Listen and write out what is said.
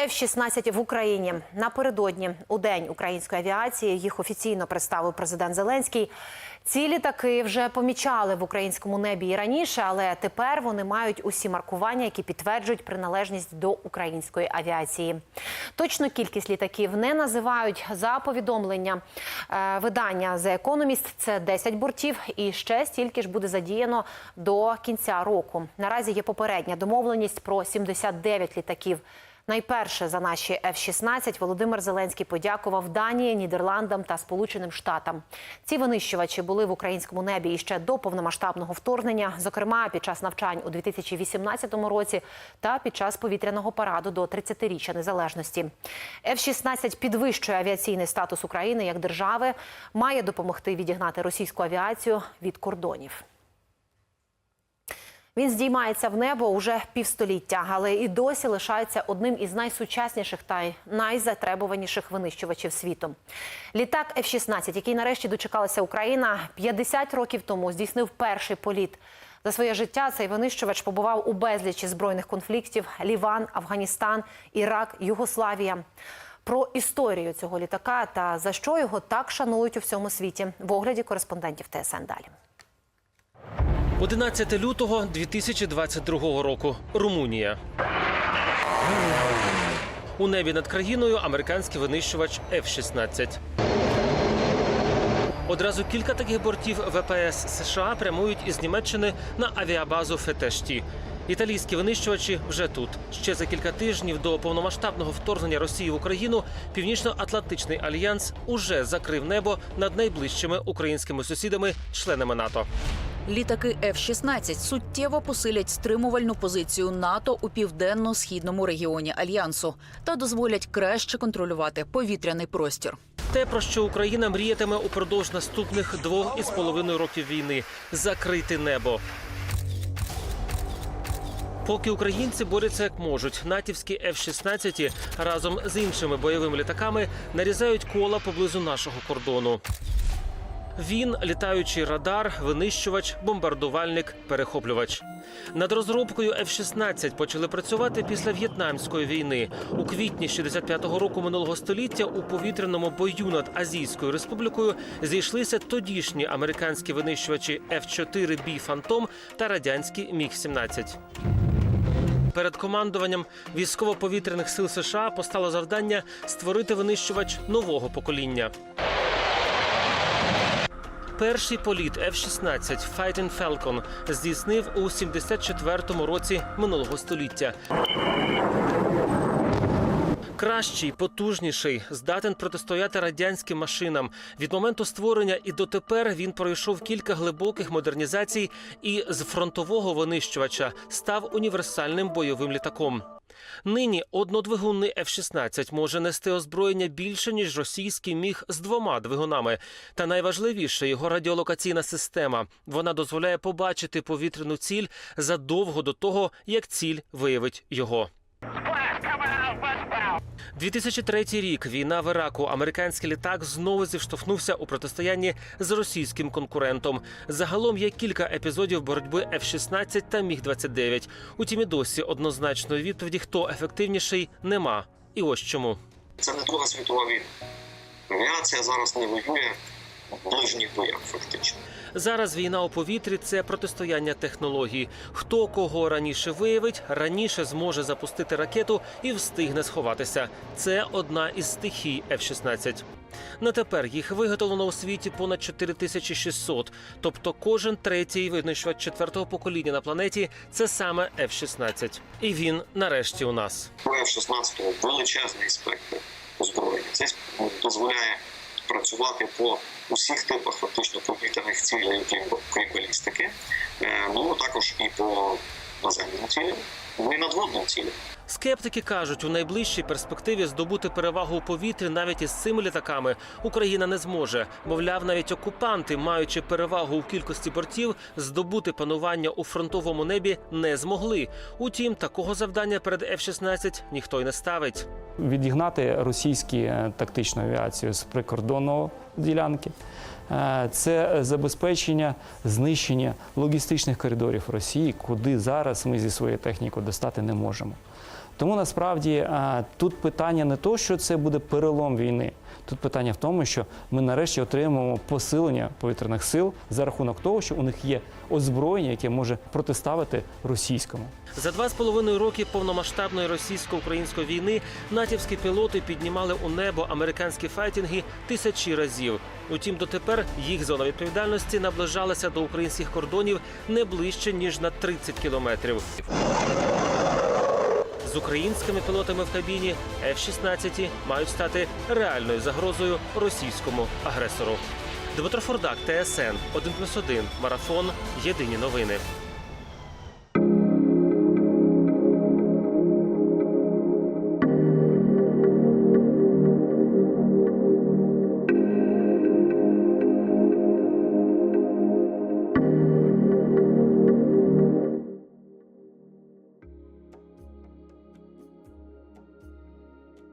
F-16 в Україні напередодні у день української авіації їх офіційно представив президент Зеленський. Ці літаки вже помічали в українському небі і раніше, але тепер вони мають усі маркування, які підтверджують приналежність до української авіації. Точну кількість літаків не називають за повідомлення е, видання The Economist – Це 10 бортів, і ще стільки ж буде задіяно до кінця року. Наразі є попередня домовленість про 79 літаків. Найперше за наші F-16 Володимир Зеленський подякував Данії, Нідерландам та Сполученим Штатам. Ці винищувачі були в українському небі іще до повномасштабного вторгнення, зокрема під час навчань у 2018 році та під час повітряного параду до 30-річчя незалежності. F-16 підвищує авіаційний статус України як держави, має допомогти відігнати російську авіацію від кордонів. Він здіймається в небо уже півстоліття, але і досі лишається одним із найсучасніших та найзатребуваніших винищувачів світу. Літак F-16, який нарешті дочекалася Україна, 50 років тому здійснив перший політ. За своє життя цей винищувач побував у безлічі збройних конфліктів: Ліван, Афганістан, Ірак, Югославія. Про історію цього літака та за що його так шанують у всьому світі в огляді кореспондентів ТСН далі. 11 лютого 2022 року. Румунія. У небі над країною американський винищувач F-16. Одразу кілька таких бортів ВПС США прямують із Німеччини на авіабазу Фетешті. Італійські винищувачі вже тут. Ще за кілька тижнів до повномасштабного вторгнення Росії в Україну Північно-Атлантичний альянс уже закрив небо над найближчими українськими сусідами, членами НАТО. Літаки F-16 суттєво посилять стримувальну позицію НАТО у південно-східному регіоні альянсу та дозволять краще контролювати повітряний простір. Те, про що Україна мріятиме упродовж наступних двох із половиною років війни закрити небо. Поки українці борються як можуть, натівські F-16 разом з іншими бойовими літаками нарізають кола поблизу нашого кордону. Він літаючий радар, винищувач, бомбардувальник, перехоплювач. Над розробкою F-16 почали працювати після в'єтнамської війни. У квітні 65-го року минулого століття у повітряному бою над Азійською республікою зійшлися тодішні американські винищувачі F-4B Фантом та радянський Міг-17. Перед командуванням військово-повітряних сил США постало завдання створити винищувач нового покоління. Перший політ F-16 Fighting Falcon здійснив у 74-му році минулого століття. Кращий, потужніший, здатен протистояти радянським машинам. Від моменту створення і дотепер він пройшов кілька глибоких модернізацій і з фронтового винищувача став універсальним бойовим літаком. Нині однодвигунний F-16 може нести озброєння більше ніж російський міг з двома двигунами. Та найважливіше його радіолокаційна система. Вона дозволяє побачити повітряну ціль задовго до того, як ціль виявить його. 2003 рік війна в Іраку. Американський літак знову зіштовхнувся у протистоянні з російським конкурентом. Загалом є кілька епізодів боротьби F-16 та Міг-29. Утім, і досі однозначної відповіді, хто ефективніший, нема. І ось чому. Це не Друга світова війна. Авіація зараз не воює в ближніх боях, фактично. Зараз війна у повітрі це протистояння технологій. Хто кого раніше виявить, раніше зможе запустити ракету і встигне сховатися. Це одна із стихій F-16. На тепер їх виготовлено у світі понад 4600. Тобто кожен третій винищувач четвертого покоління на планеті це саме F-16. І він нарешті у нас. У F-16 величезний спектр озброєння. Це дозволяє працювати по усіх типах фактично повітряних цілей, крім балістики. Е, Ну також і по наземним цілям, ну і надводним цілям. Скептики кажуть, у найближчій перспективі здобути перевагу у повітрі навіть із цими літаками Україна не зможе. Мовляв, навіть окупанти, маючи перевагу у кількості бортів, здобути панування у фронтовому небі не змогли. Утім, такого завдання перед F-16 ніхто й не ставить. Відігнати російську е, тактичну авіацію з прикордонного ділянки. Е, Це забезпечення знищення логістичних коридорів Росії, куди зараз ми зі своєю технікою достати не можемо. Тому насправді тут питання не то, що це буде перелом війни. Тут питання в тому, що ми нарешті отримаємо посилення повітряних сил за рахунок того, що у них є озброєння, яке може протиставити російському. За два з половиною роки повномасштабної російсько-української війни натівські пілоти піднімали у небо американські файтінги тисячі разів. Утім, дотепер їх зона відповідальності наближалася до українських кордонів не ближче ніж на 30 кілометрів. З українськими пілотами в кабіні F-16 мають стати реальною загрозою російському агресору. Дмитро Фордак, ТСН 1+,1, Марафон. Єдині новини.